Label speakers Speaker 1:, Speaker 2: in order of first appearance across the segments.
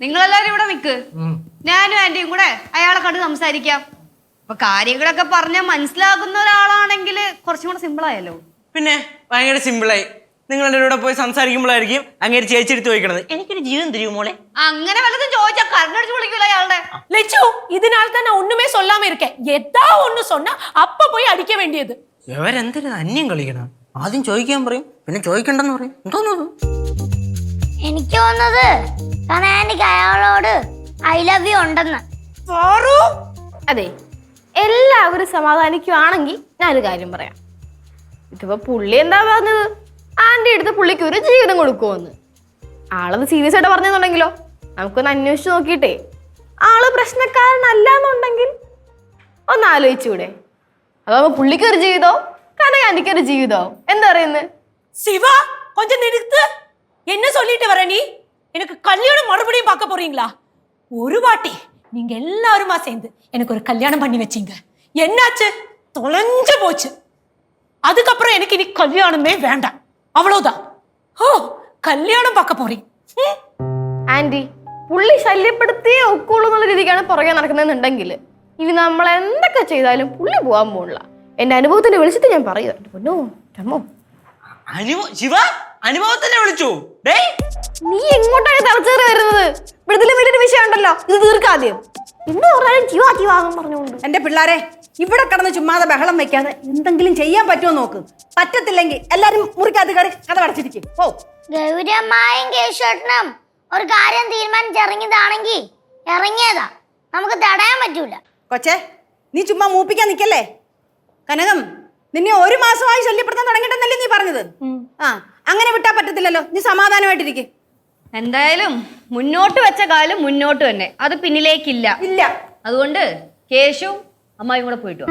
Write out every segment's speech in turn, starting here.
Speaker 1: നിങ്ങളെല്ലാരും ഇവിടെ നിക്ക് ഞാനും ആന്റിയും കൂടെ അയാളെ കണ്ട് സംസാരിക്കാം അപ്പൊ കാര്യങ്ങളൊക്കെ പറഞ്ഞാൽ മനസ്സിലാകുന്ന ഒരാളാണെങ്കിൽ കുറച്ചും കൂടെ സിമ്പിൾ ആയല്ലോ
Speaker 2: പിന്നെ ഭയങ്കര സിമ്പിളായി നിങ്ങളുടെ കൂടെ പോയി സംസാരിക്കുമ്പോഴായിരിക്കും അങ്ങനെ ചേച്ചി എടുത്ത് ചോദിക്കണത് എനിക്കൊരു ജീവൻ തരുമോ മോളെ
Speaker 1: അങ്ങനെ വല്ലതും ചോദിച്ചാൽ കണ്ണടിച്ച് വിളിക്കൂല അയാളുടെ
Speaker 3: லெச்சு இதனால தான் நான் ஒண்ணுமே சொல்லாம இருக்கேன் ஏதா ஒண்ணு சொன்னா அப்ப போய் அடிக்க வேண்டியது
Speaker 2: ഇവരെന്തിനു അന്യം കളിക്കണം ആദ്യം ചോദിക്കാൻ പറയും പിന്നെ ചോദിക്കണ്ടെന്ന് പറയും എന്തോന്നു
Speaker 4: എനിക്ക് തോന്നുന്നത് സനാനിക്ക് അയാളോട് ഐ ലവ് യു ഉണ്ടെന്ന്
Speaker 5: അതെ എല്ലാവരും സമാധാനിക്കുവാണെങ്കിൽ ഞാനൊരു കാര്യം പറയാം. ഇതിപ്പോ പുള്ളി എന്താ പറഞ്ഞത്? ആന്റി അടുത്ത് പുള്ളിക്ക് ഒരു ജീവിതം കൊടുക്കുമെന്ന് ആളത് സീരിയസ് ആയിട്ട് പറഞ്ഞെന്നുണ്ടെങ്കിലോ നമുക്കൊന്ന് അന്വേഷിച്ചു നോക്കിയിട്ടെ. ആൾ പ്രശ്നക്കാരനല്ല എന്നുണ്ടെങ്കിൽ ഒന്ന് ആലോചിച്ചൂടെ. അതോ പുള്ളിക്ക് ഒരു ജീവിതോ കനകാന്റിക്ക് ഒരു ജീവിതോ? എന്താ പറയുന്നത്
Speaker 3: ശിവ കൊഞ്ചം നിടുത്ത് എന്നെ ചൊല്ലിട്ട് പറ നീ. எனக்கு கல்யாணம் மறுபடியும் பார்க்க போறீங்களா ஒரு வாட்டி நீங்க எல்லாருமா சேர்ந்து எனக்கு ஒரு கல்யாணம் பண்ணி வச்சீங்க என்னாச்சு தொலைஞ்சு போச்சு அதுக்கப்புறம் எனக்கு இனி கல்யாணமே வேண்டாம் அவ்வளவுதான் ஓ கல்யாணம் பார்க்க போறீங்க ம்.
Speaker 5: ആന്റി പുള്ളി ശല്യപ്പെടുത്തിയേ ഒക്കുള്ളൂ എന്നുള്ള രീതിക്കാണ് പുറകെ നടക്കുന്നതെന്നുണ്ടെങ്കിൽ ഇനി നമ്മൾ എന്തൊക്കെ ചെയ്താലും പുള്ളി പോകാൻ പോണില്ല എന്റെ അനുഭവത്തിന്റെ വിളിച്ചിട്ട് ഞാൻ പറയുക പൊന്നോ രമോ
Speaker 2: അനുഭവ ശിവ അനുഭവത്തിനെ വിളിച്ചു ഡേയ്
Speaker 5: നീ എങ്ങോട്ടാണ് തലച്ചേറി വരുന്നത്? ഇവിടുത്തെ വലിയൊരു വിഷയം ഉണ്ടല്ലോ ഇത് തീർക്കാദ്യം ഇന്ന് പറഞ്ഞാലും ജീവാ ജീവാന്ന് പറഞ്ഞുകൊണ്ട്.
Speaker 6: എന്റെ പിള്ളാരെ ഇവിടെ കിടന്ന് ചുമ്മാതെ ബഹളം വെക്കാതെ എന്തെങ്കിലും ചെയ്യാൻ പറ്റുമോ നോക്ക്. പറ്റത്തില്ലെങ്കിൽ എല്ലാരും മുറിക്കകത്ത് കയറി കഥ അടച്ചിരിക്കും ഓ
Speaker 4: കേശോട്ടനും ഒരു കാര്യം തീരുമാനിച്ചിറങ്ങിയതാണെങ്കിൽ ഇറങ്ങിയതാ. നമുക്ക് തടയാൻ പറ്റൂല.
Speaker 6: കൊച്ചേ നീ ചുമ്മാ മൂപ്പിക്കാൻ നിക്കല്ലേ? കനകം നിന്നെ ഒരു മാസമായി ശല്യപ്പെടുത്താൻ തുടങ്ങിയിട്ടെന്നല്ലേ നീ പറഞ്ഞത്? ആ അങ്ങനെ വിട്ടാ പറ്റത്തില്ലല്ലോ. നീ സമാധാനമായിട്ടിരിക്കെ.
Speaker 1: എന്തായാലും മുന്നോട്ട് വെച്ച കാലം മുന്നോട്ട് തന്നെ. അത് പിന്നിലേക്കില്ല.
Speaker 6: ഇല്ല.
Speaker 1: അതുകൊണ്ട് കേശു അമ്മായും കൂടെ പോയിട്ട് വാ.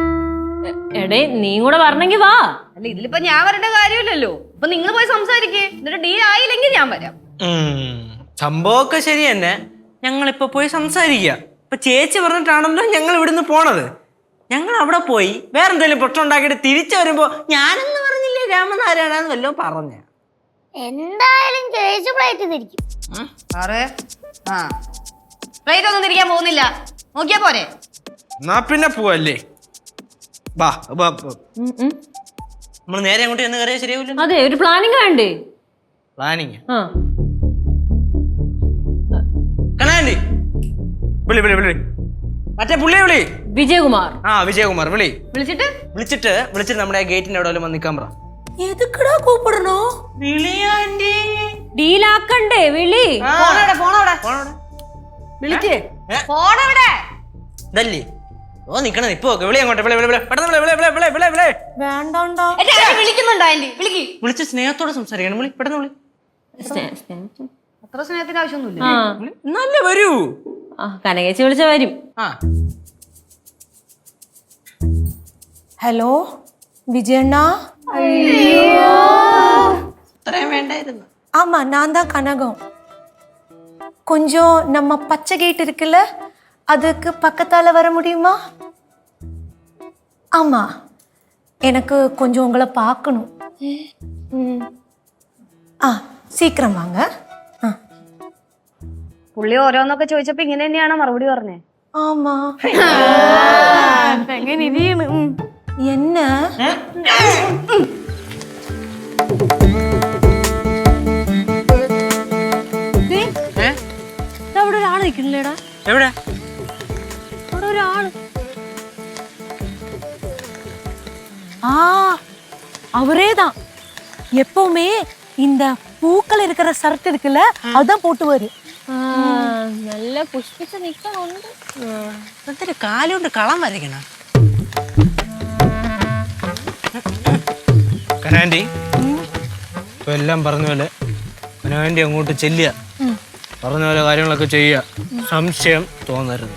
Speaker 7: എടേ നീ കൂടെ പറഞ്ഞെങ്കി വാ.
Speaker 1: അല്ല ഇതിലിപ്പോ ഞാൻ വരേണ്ട കാര്യമില്ലല്ലോ. അപ്പൊ നിങ്ങൾ പോയി സംസാരിക്കേ. എന്നിട്ട് ഡീൽ ആയില്ലെങ്കിൽ ഞാൻ വരാം.
Speaker 2: ഉം, സംഭവമൊക്കെ ശരി തന്നെ. ഞങ്ങളിപ്പോ പോയി സംസാരിക്ക. ഇപ്പൊ ചേച്ചി പറഞ്ഞിട്ടാണല്ലോ ഞങ്ങൾ ഇവിടുന്ന് പോണത്. ഞങ്ങൾ അവിടെ പോയി. വേറെന്തെങ്കിലും പ്രശ്നം ഉണ്ടാക്കിയിട്ട് തിരിച്ചു വരുമ്പോ ഞാനെന്ന് പറഞ്ഞില്ലേ രാമനാരായണെന്ന് വല്ലതും പറഞ്ഞ.
Speaker 4: എന്തായാലും കേസ് പ്ലേറ്റ് തിരിക്കും
Speaker 1: സാറേ ആ. പ്ലേറ്റ് ഒന്നും തിരിക്കാൻ പോകുന്നില്ല. നോക്കിയാ പോരെ.
Speaker 2: എന്നാ പിന്നെ പോവല്ലേ? ബാ ബാ നമ്മൾ നേരെ അങ്ങോട്ട് ചെന്ന് കയറിയാൽ ശരിയാവില്ല.
Speaker 7: അതെ ഒരു പ്ലാനിങ് വേണ്ടേ?
Speaker 2: പ്ലാനിങ്
Speaker 7: ആ.
Speaker 2: കണാണ്ടി. വിളി വിളി വിളി. മറ്റേ പുള്ളിയെ വിളി.
Speaker 7: വിജയകുമാർ.
Speaker 2: ആ വിജയകുമാർ വിളി.
Speaker 1: വിളിച്ചിട്ട്?
Speaker 2: വിളിച്ചിട്ട് വിളിച്ചിട്ട് നമ്മുടെ ഗേറ്റിന്റെ അവിടെ വന്നിക്കാൻ നിൽക്കാൻ പറ.
Speaker 3: എതുക്കടാ
Speaker 2: കൂപ്പിടണോ?
Speaker 7: ഡീലാക്കണ്ടേ വിളി?
Speaker 1: ഫോണവിടെ
Speaker 2: ഓ നിക്കണത്. ഇപ്പൊ വിളി അങ്ങോട്ട് വിളിച്ച് സ്നേഹത്തോടെ സംസാരിക്കണം. വിളി പെട്ടെന്ന് വിളി.
Speaker 1: അത്ര സ്നേഹത്തിന്റെ ആവശ്യമൊന്നുമില്ല.
Speaker 2: നല്ല വരൂ.
Speaker 7: കനകേച്ചി വിളിച്ച വരും
Speaker 2: ഹലോ? വിജയണ്ണ?
Speaker 3: ஆமா நான் தான் கனகம் கொஞ்சம் நம்ம பச்சை கேட் இருக்குல்ல அதுக்கு பக்கத்தால வர முடியுமா ஆமா எனக்கு கொஞ்சம் உங்களை பார்க்கணும் ம். ஆ சீக்கிரம் வாங்க ஆ
Speaker 1: പുള്ളി ഓരോന്നൊക്കെ ചോദിച്ചപ്പോ ഇങ്ങനെ തന്നെയാണ് മറുപടി പറഞ്ഞേ
Speaker 3: ஆமா
Speaker 5: എങ്ങനെ ഇരിയാണ്
Speaker 7: ഒരാൾ നിൽക്കണില്ലേടാ
Speaker 2: എവിടെ
Speaker 7: അവിടെ ഒരാള്
Speaker 3: ஆ அவரே தான் எப்பவுமே இந்த பூக்கள் இருக்கிற ஷர்ட் இருக்குல்ல அதான் போட்டுவாரு
Speaker 7: ആ, നല്ല പുഷ്പിച്ച നിക്കണുണ്ട്
Speaker 2: എന്നിട്ട് കാലുകൊണ്ട് കളം വരയ്ക്കണ കനാൻഡി ഇപ്പൊ എല്ലാം പറഞ്ഞ പോലെ കനാൻഡി അങ്ങോട്ട് ചെല്ലുക പറഞ്ഞ പോലെ കാര്യങ്ങളൊക്കെ ചെയ്യുക സംശയം തോന്നരുത്.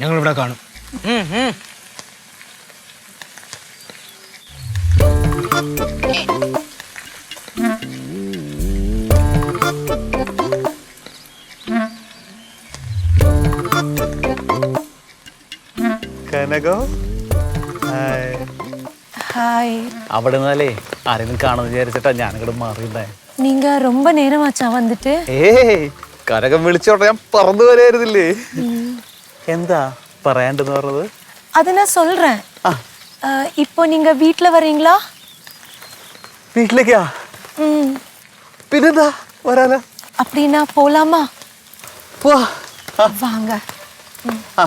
Speaker 2: ഞങ്ങൾ ഇവിടെ കാണും.
Speaker 8: കനകോ? ഹായ്. അവിടെ നിന്നാലേ ആരെങ്കിലും കാണുന്ന വിചാരിച്ചിട്ടാ ഞാനിങ്ങോട്ട് മാറിയിട്ടുണ്ടായി
Speaker 3: நீங்க ரொம்ப நேரமாச்சா வந்துட்டு
Speaker 8: ഏയ് കനകം വിളിച്ചോട്ടെ ഞാൻ പറന്നു വരായിരുന്നില്ലേ എന്താ പറയാണ്ടെന്ന് പറഞ്ഞത്
Speaker 3: அதை நான் சொல்றேன் அஹ், இப்போ நீங்க வீட்ல வரீங்களா
Speaker 8: വീട്ടിലേക്കാ
Speaker 3: ம்
Speaker 8: പിന്നെന്താ വരാലോ
Speaker 3: அப்படின்னா போலாமா
Speaker 8: പോവാ
Speaker 3: வாங்க
Speaker 8: ആ